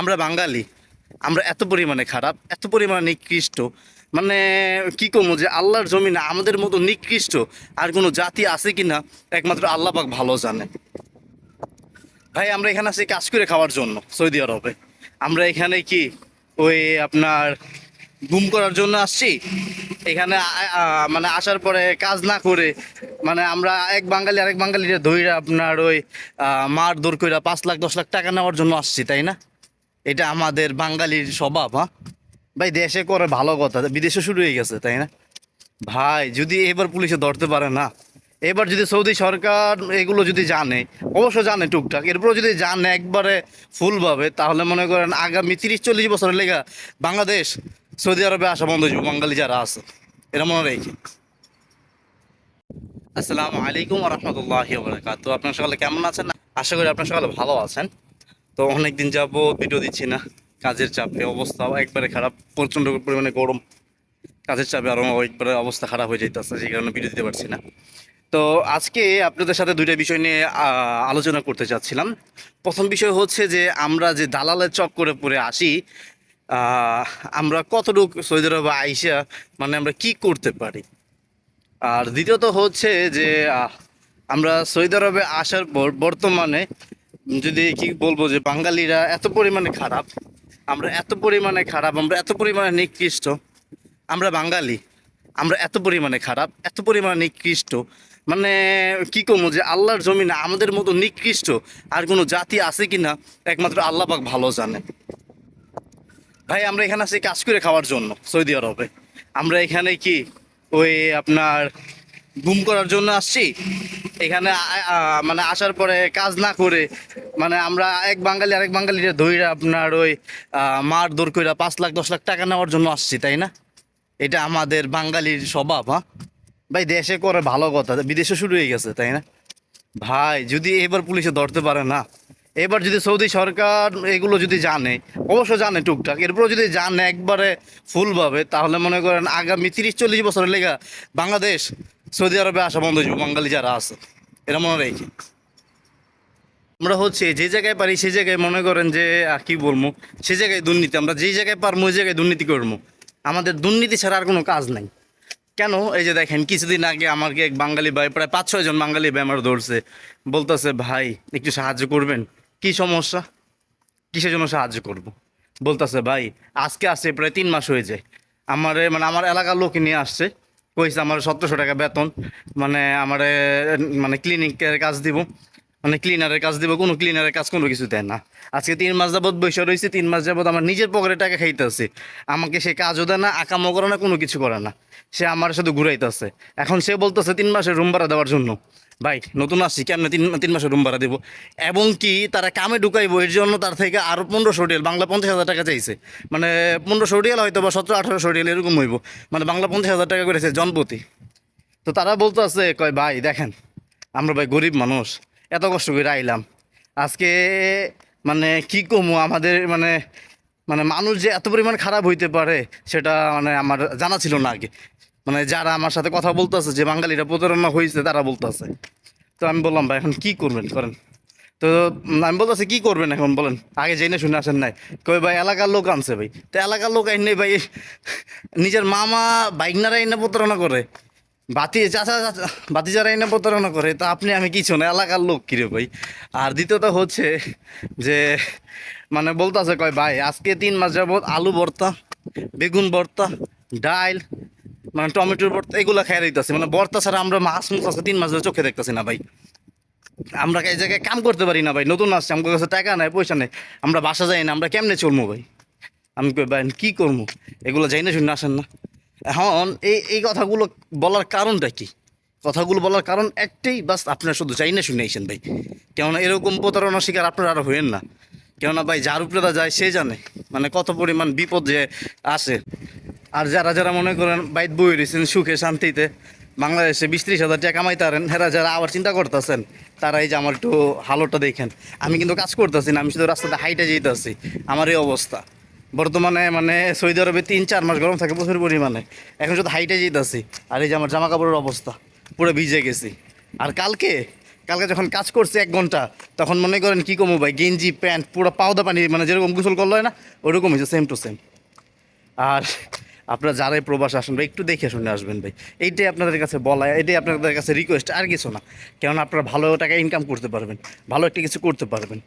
আমরা বাঙালি, আমরা এত পরিমাণে খারাপ, এত পরিমাণে নিকৃষ্ট মানে কি কমো যে আল্লাহর জমিনে আমাদের মতো নিকৃষ্ট আর কোনো জাতি আছে কি না একমাত্র আল্লাহ পাক ভালো জানে। ভাই, আমরা এখানে আছি কাজ করে খাওয়ার জন্য, সৌদি আরবে। আমরা এখানে কি ওই আপনার গুম করার জন্য আসছি? এখানে মানে আসার পরে কাজ না করে মানে আমরা এক বাঙালি আরেক বাঙালিরা ধইরা আপনার ওই মার দৌড় করে পাঁচ লাখ, দশ লাখ টাকা নেওয়ার জন্য আসছি, তাই না? এটা আমাদের বাঙালির স্বভাব হ্যাঁ? ভাই, দেশে করে ভালো কথা। বিদেশে শুরু হয়ে গেছে, তাই না? ভাই, যদি এবার পুলিশে ধরতে পারে না, এবার যদি সৌদি সরকার এগুলো যদি জানে, অবশ্য জানে টুকটাক এরপর যদি জানে একবারে ফুলভাবে, তাহলে মনে করেন আগামী তিরিশ, চল্লিশ বছরের লেগা বাংলাদেশ, সৌদি আরবে আসা বন্ধ হয়ে যাবে, বাঙালি যারা আছে। এরা মনে রেখে। আসসালামু আলাইকুম রহমতুল্লাহ বরকাত আপনার সকালে কেমন আছেন? আশা করি আপনার সকালে ভালো আছেন। তো অনেক দিন যাব ভিডিও দিচ্ছি না। কাজের চাপে অবস্থা একবারে খারাপ, প্রচণ্ড পরিমাণে গরম। কাজের চাপে আরও একবারে অবস্থা খারাপ হয়ে যাইতেছে, সেই কারণে ভিডিও দিতে পারছি না। তো আজকে আপনাদের সাথে দুইটা বিষয় নিয়ে আলোচনা করতে চাচ্ছিলাম। প্রথম বিষয় হচ্ছে যে, আমরা যে দালালের চক করে পড়ে আসি আমরা কতটুকু সৌদি আরবে আইসা মানে আমরা কি করতে পারি? আর দ্বিতীয়ত হচ্ছে যে আমরা সৌদি আরবে আসার পর, বর্তমানে যদি কি বলব যে বাঙালিরা এত পরিমাণে খারাপ, আমরা এত পরিমাণে খারাপ, আমরা এত পরিমাণে নিকৃষ্ট, আমরা বাঙালি, আমরা এত পরিমাণে খারাপ, এত পরিমাণে নিকৃষ্ট। মানে কি কমো যে আল্লাহর জমিনে আমাদের মতো নিকৃষ্ট আর কোনো জাতি আছে কি না একমাত্র আল্লাহ পাক ভালো জানে। ভাই, আমরা এখানে আছি কাজ করে খাওয়ার জন্য, সৌদি আরবে। আমরা এখানে কি ওই আপনার গুম করার জন্য আসছি? এখানে মানে আসার পরে কাজ না করে মানে আমরা এক বাঙালি আরেক বাঙালিরা ধইরা আপনার ওই মার দৌড় করে পাঁচ লাখ, দশ লাখ টাকা নেওয়ার জন্য আসছি, তাই না? এটা আমাদের বাঙালির স্বভাব হ্যাঁ? ভাই, দেশে করে ভালো কথা, বিদেশে শুরু হয়ে গেছে, তাই না? ভাই, যদি এবার পুলিশে ধরতে পারে না, এবার যদি সৌদি সরকার এগুলো যদি জানে, অবশ্য জানে টুকটাক এরপর যদি জানে একবারে ফুলভাবে, তাহলে মনে করেন আগামী তিরিশ, চল্লিশ বছরের লেগা বাংলাদেশ সৌদি আরবে আসা বন্ধ বাঙালি যারা আছে। এরা মনে রেখে আমরা হচ্ছে যে জায়গায় পারি সেই জায়গায় মনে করেন যে কি বলব সেই জায়গায় দুর্নীতি, আমরা যেই জায়গায় পারব ওই জায়গায় দুর্নীতি করব। আমাদের দুর্নীতি ছাড়া আর কোনো কাজ নাই। কেন? এই যে দেখেন, কিছুদিন আগে আমাকে এক বাঙালি ভাই, প্রায় পাঁচ, ছয় জন বাঙালি ভাই আমার ধরছে। বলতেছে, ভাই, একটু সাহায্য করবেন? কি সমস্যা? কিসের জন্য সাহায্য করব? বলতেছে, ভাই, আজকে আসে প্রায় তিন মাস হয়ে যায়। আমার মানে আমার এলাকার লোক নিয়ে আসছে। কইছে আমার সতেরোশো টাকা বেতন মানে আমার মানে ক্লিনিকের কাজ দিব। মানে ক্লিনারের কাজ দিব, কোনো ক্লিনারের কাজ কোনো কিছু দেয় না। আজকে তিন মাস যাবত বৈশা রয়েছে তিন মাস যাবত আমার নিজের পকেটে টাকা খাইতেছে। আমাকে সে কাজও দেয় না, আকামও করে না, কোনো কিছু করে না। সে আমার সাথে ঘুরাইতেছে। এখন সে বলতেছে তিন মাসের রুম ভাড়া দেওয়ার জন্য। ভাই, নতুন আসছি, কেমন তিন তিন মাসের রুম ভাড়া দেবো? এবং কি, তারা কামে ঢুকাইবো, এর জন্য তার থেকে আরও পনেরোশো রিয়াল, বাংলা পঞ্চাশ হাজার টাকা চাইছে। মানে পনেরোশো রিয়াল হয়তো বা সতেরো, আঠারোশো রিয়াল এরকম হইব। মানে বাংলা পঞ্চাশ হাজার টাকা করেছে, জনপতি। তো তারা বলতে আছে কয়, ভাই, দেখেন, আমরা ভাই গরিব মানুষ এত কষ্ট করে আইলাম। আজকে মানে কি কমু? আমাদের মানে মানে মানুষ যে এত পরিমাণ খারাপ হইতে পারে, সেটা মানে আমার জানা ছিল না আগে। মানে যারা আমার সাথে কথা বলতেছে, যে বাঙালিরা প্রতারণা হয়েছে তারা বলতেছে। তো আমি বললাম, ভাই, এখন কি করবেন? করেন। তো, আমি বলতেছি, কি করবেন এখন? বলেন। আগে জেনে শুনে আসেন নাই। কই, ভাই, এলাকার লোক আনছে ভাই। তো, এলাকার লোক আইনে ভাই, নিজের মামা বাইক বাইকনারা এনে প্রতারণা করে। বাতি চাচা বাতি যারা এনে প্রতারণা করে, তা আপনি, আমি কিছু না, এলাকার লোক কিরে ভাই? আর দ্বিতীয়ত হচ্ছে যে মানে বলতেছে কয়, ভাই, আজকে তিন মাস যাবত আলু ভর্তা, বেগুন ভর্তা ডাল মানে টমেটোর ভর্তা, এগুলো খাই দিতেছে মানে ভর্তা ছাড়া আমরা মাছ মুখ আছে তিন মাস ধরে চোখে দেখতেছি না ভাই। আমরা এই জায়গায় কাম করতে পারি না ভাই, নতুন আসছে আমার কাছে টাকা নাই, পয়সা নেই, আমরা বাসা যাই না, আমরা কেমনে চলবো ভাই? আমি কই, ভাই কি করব এগুলো যাই না, শুনে আসেন না। এখন এই এই কথাগুলো বলার কারণটা কি? কথাগুলো বলার কারণ একটাই, বাস আপনারা শুধু চাই না শুনে আইসেন ভাই। কেননা এরকম প্রতারণার শিকার আপনারা আর হইেন না। কেননা ভাই, যার উপরে যায় সে জানে। মানে কত পরিমাণ বিপদ যে আসে। আর যারা যারা মনে করেন বাইত বই রয়েছেন সুখে, শান্তিতে, বাংলাদেশে বিশ ত্রিশ হাজার টাকা পারেন হেরা যারা আবার চিন্তা করতেছেন তারা এই যে আমার একটু হালোটা দেখেন। আমি কিন্তু কাজ করতেছি না, আমি শুধু রাস্তাতে হাইটে যেতেছি। আমার এই অবস্থা। বর্তমানে মানে সৌদি আরবে তিন, চার মাস গরম থাকে প্রচুর পরিমাণে। এখন শুধু হাইটে যেতেছি, আর এই যে আমার জামা কাপড়ের অবস্থা, পুরো ভিজে গেছি। আর কালকে কালকে যখন কাজ করছে এক ঘণ্টা, তখন মনে করেন কি কমো ভাই, গেঞ্জি, প্যান্ট, পুরো পাওদা পানি মানে যেরকম গোসল করল না, ওরকম হয়েছে সেম টু সেম আর আপনারা যারাই প্রবাস আসেন ভাই, একটু দেখে শুনে আসবেন ভাই। এইটাই আপনাদের কাছে বলা, এটাই আপনাদের কাছে রিকোয়েস্ট আর কিছু না। কেননা আপনারা ভালো টাকা ইনকাম করতে পারবেন, ভালো একটা কিছু করতে পারবেন।